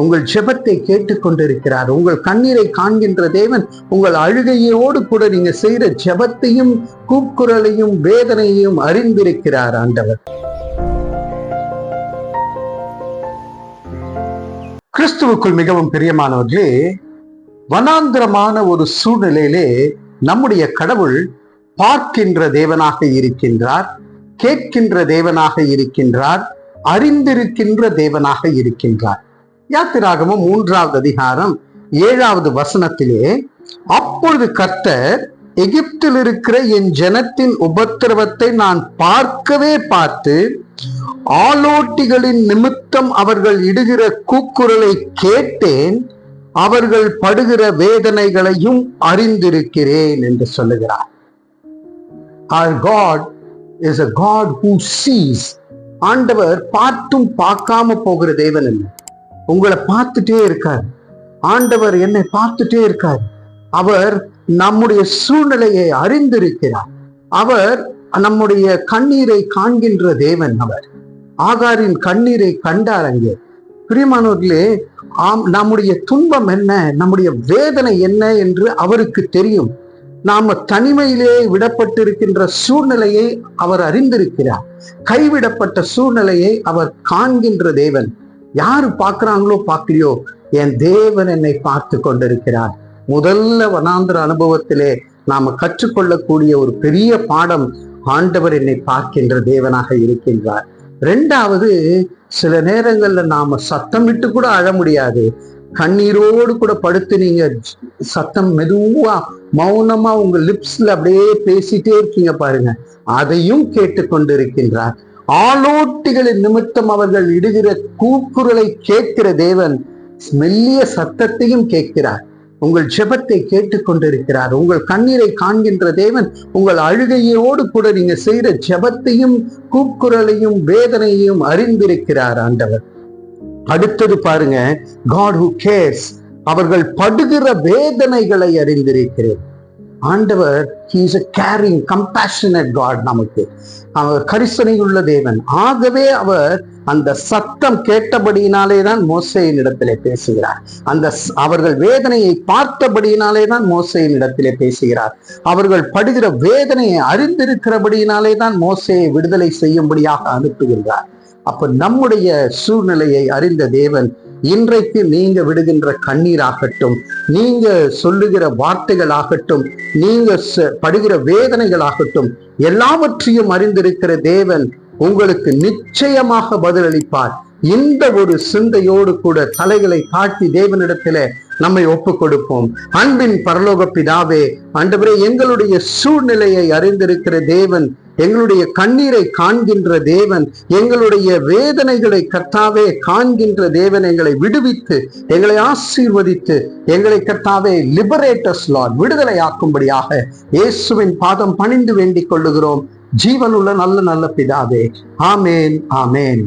உங்கள் ஜெபத்தை கேட்டுக்கொண்டிருக்கிறார். உங்கள் கண்ணீரை காண்கின்ற தேவன் உங்கள் அழுகையோடு கூட நீங்க செய்யற ஜெபத்தையும் கூக்குரலையும் வேதனையையும் அறிந்திருக்கிறார் ஆண்டவர். கிறிஸ்துவுக்குள் மிகவும் பிரியமானவர்களே வனாந்திரமான ஒரு சூழ்நிலையிலே நம்முடைய கடவுள் பார்க்கின்ற தேவனாக இருக்கின்றார் கேட்கின்ற தேவனாக இருக்கின்றார் அறிந்திருக்கின்ற தேவனாக இருக்கின்றார். யாத்திராகமும் மூன்றாவது அதிகாரம் ஏழாவது வசனத்திலே அப்பொழுது கர்த்தர் எகிப்தில் இருக்கிற என் ஜனத்தின் உபத்திரவத்தை நான் பார்க்கவே பார்த்து ஆலோட்டிகளின் நிமித்தம் அவர்கள் இடுகிற கூக்குரலை கேட்டேன் அவர்கள் படுகிற வேதனைகளையும் அறிந்திருக்கிறேன் என்று சொல்லுகிறார். Our God is a God who sees ஆண்டவர் பார்த்தும் பார்க்காம போகிற தேவன் இல்லை. உங்களை பார்த்துட்டே இருக்கார். ஆண்டவர் என்னை பார்த்துட்டே இருக்கார். அவர் நம்முடைய சூழ்நிலையை அறிந்திருக்கிறார். அவர் நம்முடைய கண்ணீரை காண்கின்ற தேவன் அவர். ஆகாரின் கண்ணீரை கண்டார் அங்கே. பிரியமானவர்களே ஆம் நம்முடைய துன்பம் என்ன? நம்முடைய வேதனை என்ன என்று அவருக்கு தெரியும். நாம தனிமையிலே விடப்பட்டிருக்கின்ற சூழ்நிலையை அவர் அறிந்திருக்கிறார். கைவிடப்பட்ட சூழ்நிலையை அவர் காண்கின்ற தேவன். யாரு பார்க்குறாங்களோ பார்க்கலையோ என் தேவன் என்னை பார்த்து கொண்டிருக்கிறார். முதல்ல வனாந்திர அனுபவத்திலே நாம கற்றுக்கொள்ளக்கூடிய ஒரு பெரிய பாடம் ஆண்டவர் என்னை பார்க்கின்ற தேவனாக இருக்கின்றார். ரெண்டாவது சில நேரங்கள்ல நாம சத்தமிட்டு கூட அழ முடியாது. கண்ணீரோடு கூட படுத்து நீங்க சத்தம் மெதுவா மௌனமா உங்க லிப்ஸ்ல அப்படியே பேசிட்டே இருக்கீங்க பாருங்க. அதையும் கேட்டுக்கொண்டிருக்கின்றார். ஆலோட்டிகளின் நிமித்தம் அவர்கள் இடுகிற கூக்குரலை கேட்கிற தேவன் மெல்லிய சத்தத்தையும் கேட்கிறார். உங்கள் ஜெபத்தை கேட்டுக்கொண்டிருக்கிறார் உங்கள் கண்ணீரை காண்கின்ற தேவன் உங்கள் அழுகையோடு கூட நீங்க செய்கிற ஜெபத்தையும் கூக்குரலையும் வேதனையையும் அறிந்திருக்கிறார் ஆண்டவர். அடுத்தது பாருங்க காட் ஹூ கேர்ஸ் அவர்கள் படுகிற வேதனைகளை அறிந்திருக்கிறேன். ஆண்டவர் he's a caring compassionate God நமக்கு. அவர் கரிசனை உள்ள தேவன். ஆகவே அவர் அந்த சத்தம் கேட்டபடியினாலே தான் மோசையின் இடத்திலே பேசுகிறார். அந்த அவர்கள் வேதனையை பார்த்தபடியினாலே தான் மோசையின் இடத்திலே பேசுகிறார். அவர்கள் படுகிற வேதனையை அறிந்திருக்கிறபடியினாலே தான் மோசையை விடுதலை செய்யும்படியாக அனுப்புகின்றார். அப்ப நம்முடைய சூழ்நிலையை அறிந்த தேவன் இன்றைக்கு நீங்க விடுகின்ற கண்ணீர் ஆகட்டும் நீங்க சொல்லுகிற வார்த்தைகள் ஆகட்டும் நீங்க படுகிற வேதனைகள் ஆகட்டும் எல்லாவற்றையும் அறிந்திருக்கிற தேவன் உங்களுக்கு நிச்சயமாக பதிலளிப்பார். இந்த ஒரு சிந்தையோடு கூட தலைகளை காட்டி தேவனிடத்திலே நம்மை ஒப்பு கொடுப்போம் அன்பின் பரலோக பிதாவே ஆண்டவரே எங்களுடைய சூழ்நிலையை அறிந்திருக்கிற தேவன் எங்களுடைய கண்ணீரை காண்கின்ற தேவன் எங்களுடைய வேதனைகளை கர்த்தாவே காண்கின்ற தேவன் எங்களை விடுவித்து எங்களை ஆசீர்வதித்து எங்களை கர்த்தாவே லிபரேட்டர்ஸ் லார்ட் விடுதலையாக்கும்படியாக இயேசுவின் பாதம் பணிந்து வேண்டிக் கொள்ளுகிறோம். ஜீவனுள்ள நல்ல நல்ல பிதாவே. ஆமேன் ஆமேன்.